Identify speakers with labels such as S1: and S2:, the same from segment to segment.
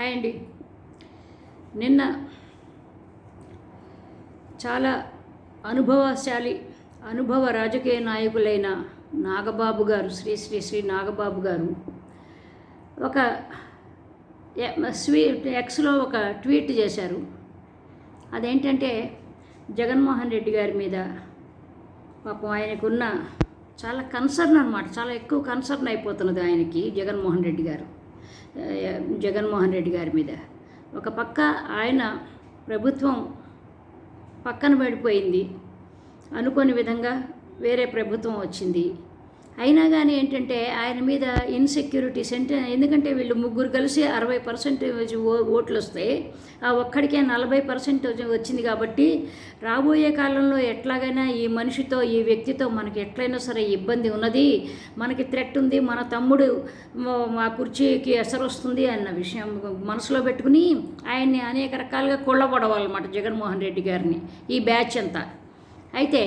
S1: Hi అండి. నిన్న చాలా అనుభవశాలి అనుభవ రాజకీయ నాయకులైన నాగబాబు గారు శ్రీ శ్రీ శ్రీ నాగబాబు గారు ఒక స్వీ ఎక్స్లో ఒక ట్వీట్ చేశారు. అదేంటంటే జగన్మోహన్ రెడ్డి గారి మీద పాపం ఆయనకున్న చాలా కన్సర్న్ అనమాట చాలా ఎక్కువ కన్సర్న్ అయిపోతున్నది ఆయనకి జగన్మోహన్ రెడ్డి గారు. జగన్మోహన్ రెడ్డి గారి మీద. ఒక పక్క ఆయన ప్రభుత్వం పక్కన పడిపోయింది. అనుకోని విధంగా వేరే ప్రభుత్వం వచ్చింది. అయినా కానీ ఏంటంటే ఆయన మీద ఇన్సెక్యూరిటీ సెంట ఎందుకంటే వీళ్ళు ముగ్గురు కలిసి అరవై పర్సెంట్ ఓట్లు వస్తాయి ఆ ఒక్కడికే నలభై పర్సెంట్ వచ్చింది కాబట్టి రాబోయే కాలంలో ఎట్లాగైనా ఈ మనిషితో ఈ వ్యక్తితో మనకి ఎట్లయినా సరే ఇబ్బంది ఉన్నది మనకి థ్రెట్ ఉంది మన తమ్ముడు మా కుర్చీకి ఎసరు వస్తుంది అన్న విషయం మనసులో పెట్టుకుని ఆయన్ని అనేక రకాలుగా కొళ్ళబడవాలన్నమాట జగన్మోహన్ రెడ్డి గారిని ఈ బ్యాచ్ అంతా. అయితే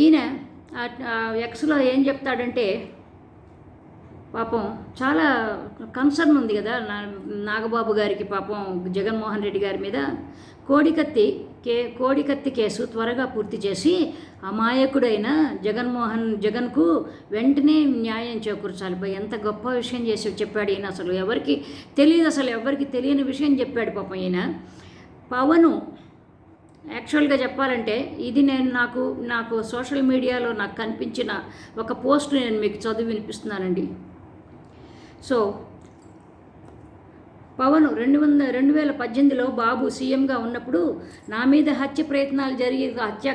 S1: ఈయన ఎక్స్లో ఏం చెప్తాడంటే పాపం చాలా కన్సర్న్ ఉంది కదా నా నాగబాబు గారికి పాపం జగన్మోహన్ రెడ్డి గారి మీద. కోడికత్తి కే కోడికత్తి కేసు త్వరగా పూర్తి చేసి అమాయకుడైన జగన్మోహన్ జగన్కు వెంటనే న్యాయం చేకూర్చాలి. ఎంత గొప్ప విషయం చేసి చెప్పాడు ఈయన అసలు ఎవరికి తెలియదు అసలు ఎవరికి తెలియని విషయం చెప్పాడు పాపం ఈయన. పవను యాక్చువల్గా చెప్పాలంటే ఇది నేను నాకు నాకు సోషల్ మీడియాలో నాకు కనిపించిన ఒక పోస్ట్ నేను మీకు చదివి వినిపిస్తున్నానండి. సో పవన్ రెండు వంద రెండు వేల పద్దెనిమిదిలో బాబు సీఎంగా ఉన్నప్పుడు నా మీద హత్య ప్రయత్నాలు జరిగి హత్య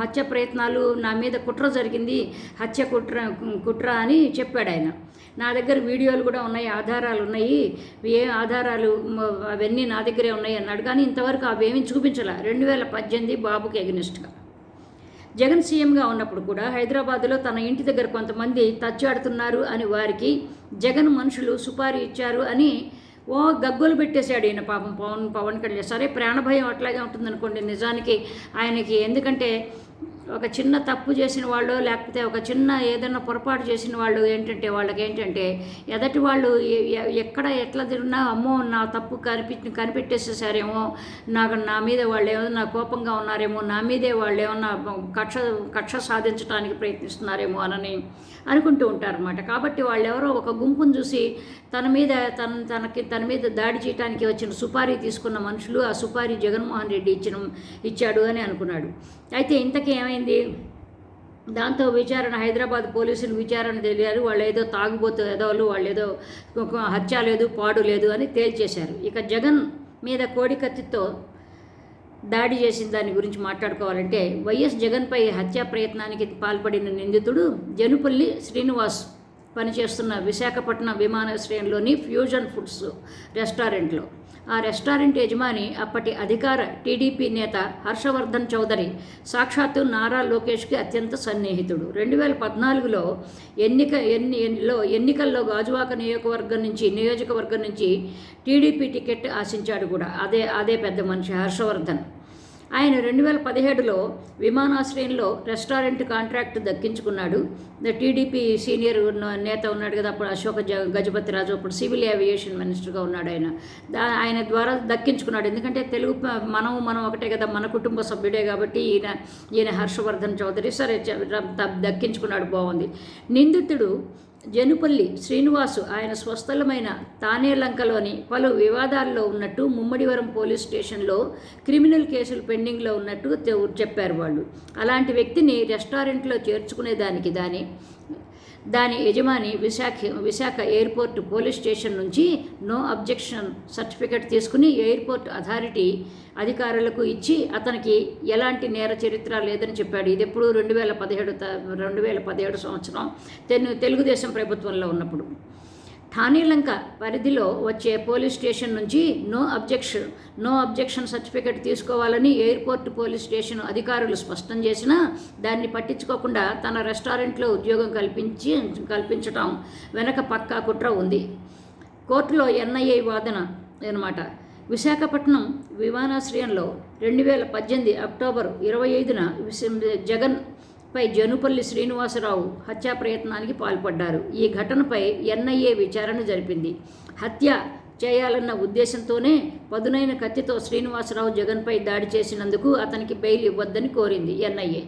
S1: హత్య ప్రయత్నాలు నా మీద కుట్ర జరిగింది. హత్య కుట్ర కుట్ర అని చెప్పాడు ఆయన. నా దగ్గర వీడియోలు కూడా ఉన్నాయి ఆధారాలు ఉన్నాయి. ఏ ఆధారాలు అవన్నీ నా దగ్గరే ఉన్నాయి అన్నాడు. కానీ ఇంతవరకు అవేమీ చూపించలే. రెండు వేల పద్దెనిమిది బాబుకి ఎగనిస్ట్గా. జగన్ సీఎంగా ఉన్నప్పుడు కూడా హైదరాబాద్లో తన ఇంటి దగ్గర కొంతమంది తచ్చాడుతున్నారు అని వారికి జగన్ మనుషులు సుపారీ ఇచ్చారు అని ఓ గగ్గులు పెట్టేశాడు ఈయన పాపం పవన్ పవన్ కళ్యాణ్. సరే ప్రాణభయం అట్లాగే ఉంటుందనుకోండి నిజానికి ఆయనకి. ఎందుకంటే ఒక చిన్న తప్పు చేసిన వాళ్ళు లేకపోతే ఒక చిన్న ఏదైనా పొరపాటు చేసిన వాళ్ళు ఏంటంటే వాళ్ళకి ఏంటంటే ఎదటి వాళ్ళు ఎక్కడ ఎట్లా తిరిగినా అమ్మో నా తప్పు కనిపి కనిపెట్టేసేసారేమో నాకు నా మీద వాళ్ళు ఏమన్నా కోపంగా ఉన్నారేమో నా మీదే వాళ్ళు ఏమన్నా కక్ష కక్ష సాధించడానికి ప్రయత్నిస్తున్నారేమో అనని అనుకుంటూ ఉంటారన్నమాట. కాబట్టి వాళ్ళెవరో ఒక గుంపును చూసి తన మీద తన తనకి తన మీద దాడి చేయడానికి వచ్చిన సుపారీ తీసుకున్న మనుషులు ఆ సుపారీ జగన్మోహన్ రెడ్డి ఇచ్చిన ఇచ్చాడు అని అనుకున్నాడు. అయితే ఇంతకీ ఏమైంది దాంతో విచారణ హైదరాబాద్ పోలీసులు విచారణ తెలియారు వాళ్ళు ఏదో తాగుబోతు ఎదవలు వాళ్ళు ఏదో ఒక హత్య లేదు పాడు లేదు అని తేల్చేశారు. ఇక జగన్ మీద కోడికత్తితో దాడి చేసిన దాని గురించి మాట్లాడుకోవాలంటే వైఎస్ జగన్పై హత్యా ప్రయత్నానికి పాల్పడిన నిందితుడు జనుపల్లి శ్రీనివాస్ పనిచేస్తున్న విశాఖపట్నం విమానాశ్రయంలోని ఫ్యూజన్ ఫుడ్స్ రెస్టారెంట్లో. ఆ రెస్టారెంట్ యజమాని అప్పటి అధికార టీడీపీ నేత హర్షవర్ధన్ చౌదరి సాక్షాత్తు నారా లోకేష్కి అత్యంత సన్నిహితుడు. రెండు వేల పద్నాలుగులో ఎన్నిక ఎన్ని ఎన్నిలో ఎన్నికల్లో గాజువాక నియోజకవర్గం నుంచి నియోజకవర్గం నుంచి టీడీపీ టికెట్ ఆశించాడు కూడా. అదే అదే పెద్ద మనిషి హర్షవర్ధన్. ఆయన రెండు వేల పదిహేడులో విమానాశ్రయంలో రెస్టారెంట్ కాంట్రాక్ట్ దక్కించుకున్నాడు. ద టీడీపీ సీనియర్ ఉన్న- నేత ఉన్నాడు కదా అప్పుడు అశోక జ గజపతి రాజు అప్పుడు సివిల్ ఏవియేషన్ మినిస్టర్గా ఉన్నాడు ఆయన. దా ఆయన ద్వారా దక్కించుకున్నాడు. ఎందుకంటే తెలుగు మనం మనం ఒకటే కదా మన కుటుంబ సభ్యుడే కాబట్టి ఈయన ఈయన హర్షవర్ధన్ చౌదరి సరే ర- దక్కించుకున్నాడు బాగుంది. నిందితుడు జనుపల్లి శ్రీనివాసు ఆయన స్వస్థలమైన తానేలంకలోని పలు వివాదాల్లో ఉన్నట్టు ముమ్మడివరం పోలీస్ స్టేషన్లో క్రిమినల్ కేసులు పెండింగ్లో ఉన్నట్టు చెప్పారు వాళ్ళు. అలాంటి వ్యక్తిని రెస్టారెంట్లో చేర్చుకునేదానికి దాని దాని యజమాని Visakha Visakha airport police station నుంచి నో అబ్జెక్షన్ సర్టిఫికెట్ తీసుకుని ఎయిర్పోర్ట్ అథారిటీ అధికారులకు ఇచ్చి అతనికి ఎలాంటి నేర చరిత్ర లేదని చెప్పాడు. ఇది ఎప్పుడు రెండు వేల పదిహేడు త- రెండు వేల పదిహేడు సంవత్సరం. తెలుగుదేశం ప్రభుత్వంలో ఉన్నప్పుడు. ఠానేలంక పరిధిలో వచ్చే పోలీస్ స్టేషన్ నుంచి no objection no objection certificate తీసుకోవాలని ఎయిర్పోర్ట్ పోలీస్ స్టేషన్ అధికారులు స్పష్టం చేసినా దాన్ని పట్టించుకోకుండా తన రెస్టారెంట్లో ఉద్యోగం కల్పించి కల్పించటం వెనక పక్కా కుట్ర ఉంది. కోర్టులో ఎన్ఐఏ వాదన అనమాట విశాఖపట్నం విమానాశ్రయంలో రెండు వేల పద్దెనిమిది అక్టోబర్ ఇరవై ఐదున జగన్ పై జనుపల్లి శ్రీనివాసరావు హత్యా ప్రయత్నానికి పాల్పడ్డారు. ఈ ఘటనపై ఎన్ఐఏ విచారణ జరిపింది. హత్య చేయాలన్న ఉద్దేశంతోనే పదునైన కత్తితో శ్రీనివాసరావు జగన్పై దాడి చేసినందుకు అతనికి బెయిల్ ఇవ్వద్దని కోరింది ఎన్ఐఏ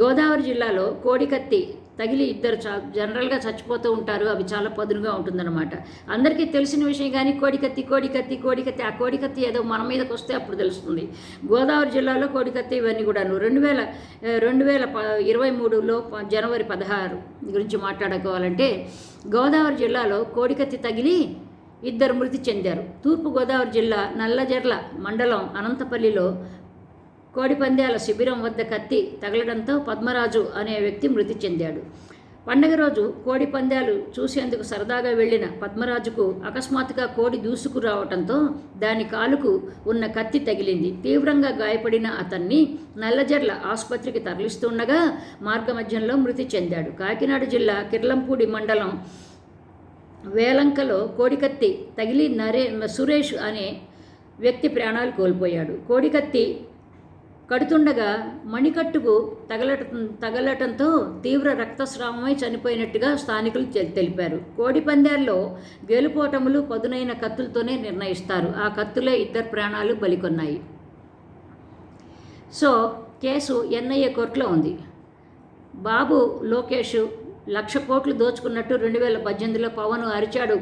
S1: గోదావరి జిల్లాలో కోడికత్తి తగిలి ఇద్దరు చా జనరల్గా చచ్చిపోతూ ఉంటారు. అవి చాలా పదునుగా ఉంటుందన్నమాట. అందరికీ తెలిసిన విషయం కానీ కోడికత్తి కోడికత్తి కోడికత్తి ఆ కోడికత్తి ఏదో మన మీదకి వస్తే అప్పుడు తెలుస్తుంది. గోదావరి జిల్లాలో కోడికత్తి ఇవన్నీ కూడాను. రెండు వేల రెండు వేల ప ఇరవై మూడులో ప- జనవరి పదహారు గురించి మాట్లాడుకోవాలంటే గోదావరి జిల్లాలో కోడికత్తి తగిలి ఇద్దరు మృతి చెందారు. తూర్పుగోదావరి జిల్లా నల్లజర్ల మండలం అనంతపల్లిలో కోడిపందాల శిబిరం వద్ద కత్తి తగలడంతో పద్మరాజు అనే వ్యక్తి మృతి చెందాడు. పండగ రోజు కోడి పందాలు చూసేందుకు సరదాగా వెళ్ళిన పద్మరాజుకు అకస్మాత్తుగా కోడి దూసుకురావటంతో దాని కాలుకు ఉన్న కత్తి తగిలింది. తీవ్రంగా గాయపడిన అతన్ని నల్లజర్ల ఆసుపత్రికి తరలిస్తుండగా మార్గమధ్యంలో మృతి చెందాడు. కాకినాడ జిల్లా కిర్లంపూడి మండలం వేలంకలో కోడికత్తి తగిలి నరే సురేష్ అనే వ్యక్తి ప్రాణాలు కోల్పోయాడు. కోడికత్తి కడుతుండగా మణికట్టుకు తగలట తగలటంతో తీవ్ర రక్తస్రావమై చనిపోయినట్టుగా స్థానికులు తెలిపారు. కోడి పందాల్లో గెలుపోటములు పదునైన కత్తులతోనే నిర్ణయిస్తారు. ఆ కత్తులే ఇద్దరు ప్రాణాలు బలికొన్నాయి. సో కేసు ఎన్ఐఏ కోర్టులో ఉంది. బాబు లోకేష్ లక్ష కోట్లు దోచుకున్నట్టు రెండు వేల పద్దెనిమిదిలో పవన్ అరిచాడు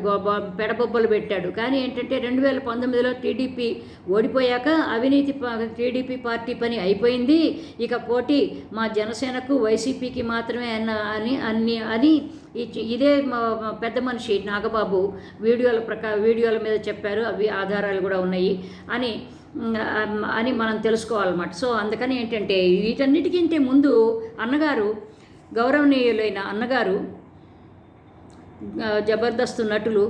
S1: పెడబొబ్బలు పెట్టాడు. కానీ ఏంటంటే రెండు వేల పంతొమ్మిదిలో టీడీపీ ఓడిపోయాక అవినీతి ప- టీడీపీ పార్టీ పని అయిపోయింది. ఇక పోటీ మా జనసేనకు వైసీపీకి మాత్రమే అన్న అని అన్ని అని ఇదే పెద్ద మనిషి నాగబాబు వీడియోల ప్రకా వీడియోల మీద చెప్పారు. అవి ఆధారాలు కూడా ఉన్నాయి అని అని మనం తెలుసుకోవాలన్నమాట. సో అందుకని ఏంటంటే వీటన్నిటికంటే ముందు అన్నగారు గౌరవనీయులైన అన్నగారు జబర్దస్త్ నటులు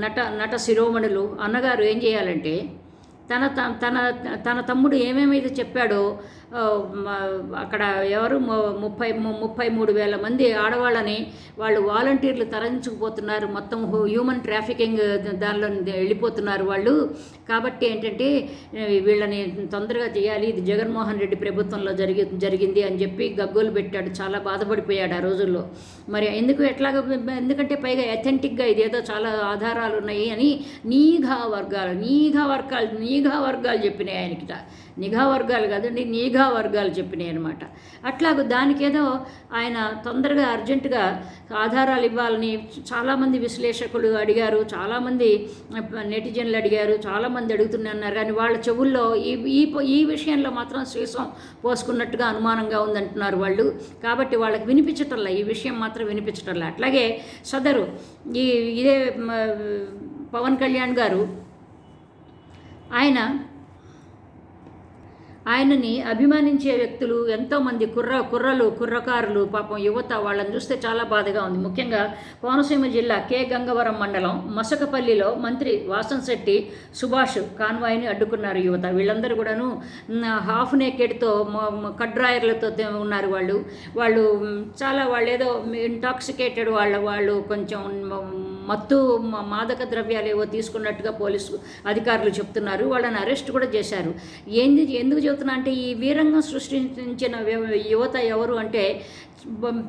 S1: నట నట శిరోమణులు అన్నగారు ఏం చేయాలంటే తన త- తన తన తమ్ముడు ఏమేమైతే చెప్పాడో అక్కడ ఎవరు ముప్పై ము- ముప్పై మూడు వేల మంది ఆడవాళ్ళని వాళ్ళు వాలంటీర్లు తరలించుకుపోతున్నారు. మొత్తం హు- హ్యూమన్ ట్రాఫికింగ్ దానిలో వెళ్ళిపోతున్నారు వాళ్ళు. కాబట్టి ఏంటంటే వీళ్ళని తొందరగా చేయాలి. ఇది జగన్మోహన్ రెడ్డి ప్రభుత్వంలో జరిగి జరిగింది అని చెప్పి గగ్గోలు పెట్టాడు. చాలా బాధపడిపోయాడు ఆ రోజుల్లో. మరి ఎందుకు ఎట్లాగ ఎందుకంటే పైగా అథెంటిక్గా ఇదేదో చాలా ఆధారాలు ఉన్నాయి అని నీఘా వర్గాలు నీఘా వర్గాలు నీఘా వర్గాలు చెప్పినాయి ఆయనకిట. నిఘా వర్గాలు కాదండి నీఘా వర్గాలు చెప్పినాయి అనమాట అట్లాగ దానికేదో ఆయన తొందరగా అర్జెంటుగా ఆధారాలు ఇవ్వాలని చాలామంది విశ్లేషకులు అడిగారు చాలామంది నెటిజన్లు అడిగారు చాలామంది అడుగుతున్నారు కానీ వాళ్ళ చెవుల్లో ఈ ఈ ఈ విషయంలో మాత్రం శ్రీసం పోసుకున్నట్టుగా అనుమానంగా ఉందంటున్నారు వాళ్ళు. కాబట్టి వాళ్ళకి వినిపించటంలా ఈ విషయం మాత్రం వినిపించటంలా. అట్లాగే సదరు ఈ ఇదే పవన్ కళ్యాణ్ గారు ఆయన ఆయనని అభిమానించే వ్యక్తులు ఎంతోమంది కుర్ర కుర్రలు కుర్రకారులు పాపం యువత వాళ్ళని చూస్తే చాలా బాధగా ఉంది. ముఖ్యంగా కోనసీమ జిల్లా కే. గంగవరం మండలం మసకపల్లిలో మంత్రి వాసన్శెట్టి సుభాష్ కాన్వాయ్ని అడ్డుకున్నారు యువత. వీళ్ళందరూ కూడాను హాఫ్ నేకెడ్తో కడ్రాయర్లతో ఉన్నారు వాళ్ళు. వాళ్ళు చాలా వాళ్ళు ఏదో ఇంటాక్సికేటెడ్ వాళ్ళ వాళ్ళు కొంచెం మత్తు మాదక ద్రవ్యాలు ఏవో తీసుకున్నట్టుగా పోలీసు అధికారులు చెప్తున్నారు. వాళ్ళని అరెస్ట్ కూడా చేశారు. ఏంది ఎందుకు చెబుతున్నా అంటే ఈ వీరంగం సృష్టించిన యువత ఎవరు అంటే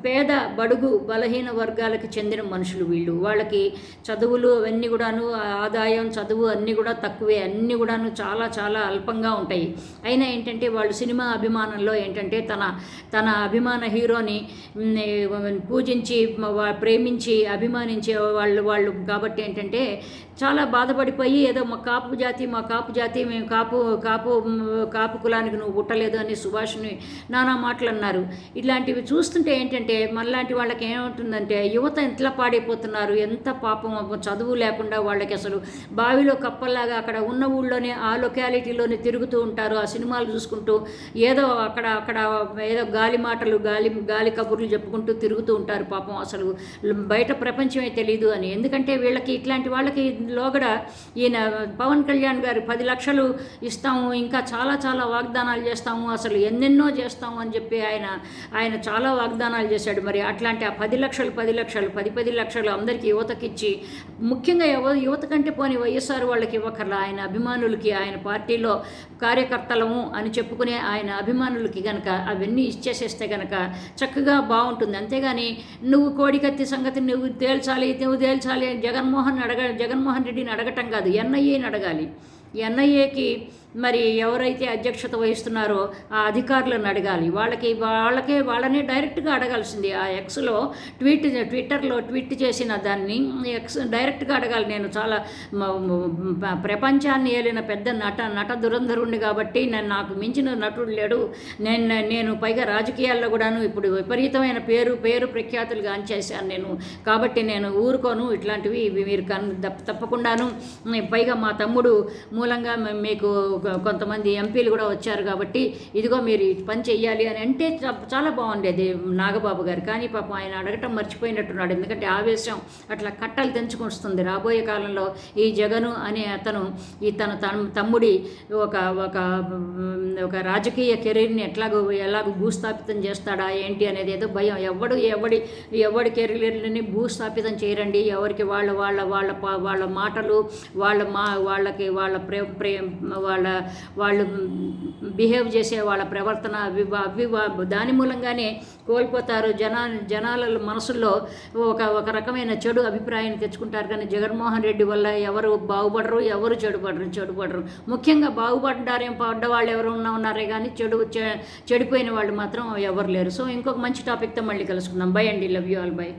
S1: పేద బడుగు బలహీన వర్గాలకు చెందిన మనుషులు వీళ్ళు. వాళ్ళకి చదువులు అవన్నీ కూడాను ఆదాయం చదువు అన్నీ కూడా తక్కువే. అన్నీ కూడాను చాలా చాలా అల్పంగా ఉంటాయి. అయినా ఏంటంటే వాళ్ళు సినిమా అభిమానంలో ఏంటంటే తన తన అభిమాన హీరోని పూజించి ప్రేమించి అభిమానించే వాళ్ళు వాళ్ళు కాబట్టి ఏంటంటే చాలా బాధపడిపోయి ఏదో మా కాపు జాతి మా కాపు జాతి మేము కాపు కాపు కాపు కులానికి నువ్వు పుట్టలేదు అని సుభాష్ని నానా మాటలు అన్నారు. ఇట్లాంటివి చూస్తుంటే ఏంటంటే మనలాంటి వాళ్ళకి ఏమవుతుందంటే యువత ఎంతలా పాడైపోతున్నారు ఎంత పాపం చదువు లేకుండా వాళ్ళకి అసలు బావిలో కప్పల్లాగా అక్కడ ఉన్న ఊళ్ళోనే ఆ లొకాలిటీలోనే తిరుగుతూ ఉంటారు ఆ సినిమాలు చూసుకుంటూ ఏదో అక్కడ అక్కడ ఏదో గాలి మాటలు గాలి గాలి కబుర్లు చెప్పుకుంటూ తిరుగుతూ ఉంటారు పాపం అసలు. బయట ప్రపంచమే తెలియదు అని. ఎందుకంటే వీళ్ళకి ఇట్లాంటి వాళ్ళకి లోగడ ఈయన పవన్ కళ్యాణ్ గారు పది లక్షలు ఇస్తాము ఇంకా చాలా చాలా వాగ్దానాలు చేస్తాము అసలు ఎన్నెన్నో చేస్తాము అని చెప్పి ఆయన ఆయన చాలా వాగ్దానాలు చేశాడు. మరి అట్లాంటి ఆ పది లక్షలు పది లక్షలు పది పది లక్షలు అందరికీ యువతకి ఇచ్చి ముఖ్యంగా యువ యువత కంటే పోని వైఎస్ఆర్ వాళ్ళకి ఇవ్వకర్లా ఆయన అభిమానులకి ఆయన పార్టీలో కార్యకర్తలము అని చెప్పుకునే ఆయన అభిమానులకి గనక అవన్నీ ఇచ్చేసేస్తే గనక చక్కగా బాగుంటుంది. అంతేగాని నువ్వు కోడికత్తి సంగతి నువ్వు తేల్చాలి నువ్వు తేల్చాలి జగన్మోహన్ అడగ జగన్మోహన్ రెడ్డిని అడగటం కాదు ఎన్ఐఏని అడగాలి. ఎన్ఐఏకి మరి ఎవరైతే అధ్యక్షత వహిస్తున్నారో ఆ అధికారులను అడగాలి. వాళ్ళకి వాళ్ళకే వాళ్ళనే డైరెక్ట్గా అడగాల్సింది. ఆ ఎక్స్లో ట్వీట్ ట్విట్టర్లో ట్వీట్ చేసిన దాన్ని ఎక్స్ డైరెక్ట్గా అడగాలి. నేను చాలా ప్రపంచాన్ని ఏలిన పెద్ద నట నట దురంధరుణ్ణి కాబట్టి నేను నాకు మించిన నటుడు లేడు. నేను నేను పైగా రాజకీయాల్లో కూడాను ఇప్పుడు విపరీతమైన పేరు పేరు ప్రఖ్యాతులు గాంచేశాను నేను. కాబట్టి నేను ఊరుకోను. ఇట్లాంటివి మీరు కన్ తప్పకుండాను. పైగా మా తమ్ముడు మూలంగా మీకు కొంతమంది ఎంపీలు కూడా వచ్చారు కాబట్టి ఇదిగో మీరు పని చెయ్యాలి అని అంటే చాలా బాగుండేది నాగబాబు గారు. కానీ పాపం ఆయన అడగటం మర్చిపోయినట్టున్నాడు. ఎందుకంటే ఆవేశం అట్లా కట్టలు తెంచుకొస్తుంది. రాబోయే కాలంలో ఈ జగను అనే అతను ఈ తన తమ్ముడి ఒక ఒక ఒక రాజకీయ కెరీర్ని ఎట్లాగో ఎలాగో భూస్థాపితం చేస్తాడా ఏంటి అనేది ఏదో భయం. ఎవడు ఎవడి ఎవడి కెరీర్ని భూస్థాపితం చేయరండి. ఎవరికి వాళ్ళ వాళ్ళ వాళ్ళ వాళ్ళ మాటలు వాళ్ళ మా వాళ్ళకి వాళ్ళ ప్రే ప్రే వాళ్ళ వాళ్ళు బిహేవ్ చేసే వాళ్ళ ప్రవర్తన అవి అవి దాని మూలంగానే కోల్పోతారు జనా జనాల మనసుల్లో ఒక ఒక రకమైన చెడు అభిప్రాయం తెచ్చుకుంటారు. కానీ జగన్మోహన్ రెడ్డి వల్ల ఎవరు బాగుపడరు ఎవరు చెడుపడరు చెడుపడరు. ముఖ్యంగా బాగుపడ్డారేం పడ్డ వాళ్ళు ఎవరు ఉన్నా ఉన్నారే కానీ చెడు చె- చెడిపోయిన వాళ్ళు మాత్రం ఎవరు లేరు. సో ఇంకొక మంచి టాపిక్తో మళ్ళీ కలుసుకుందాం. బై అండి. Love you all. బై.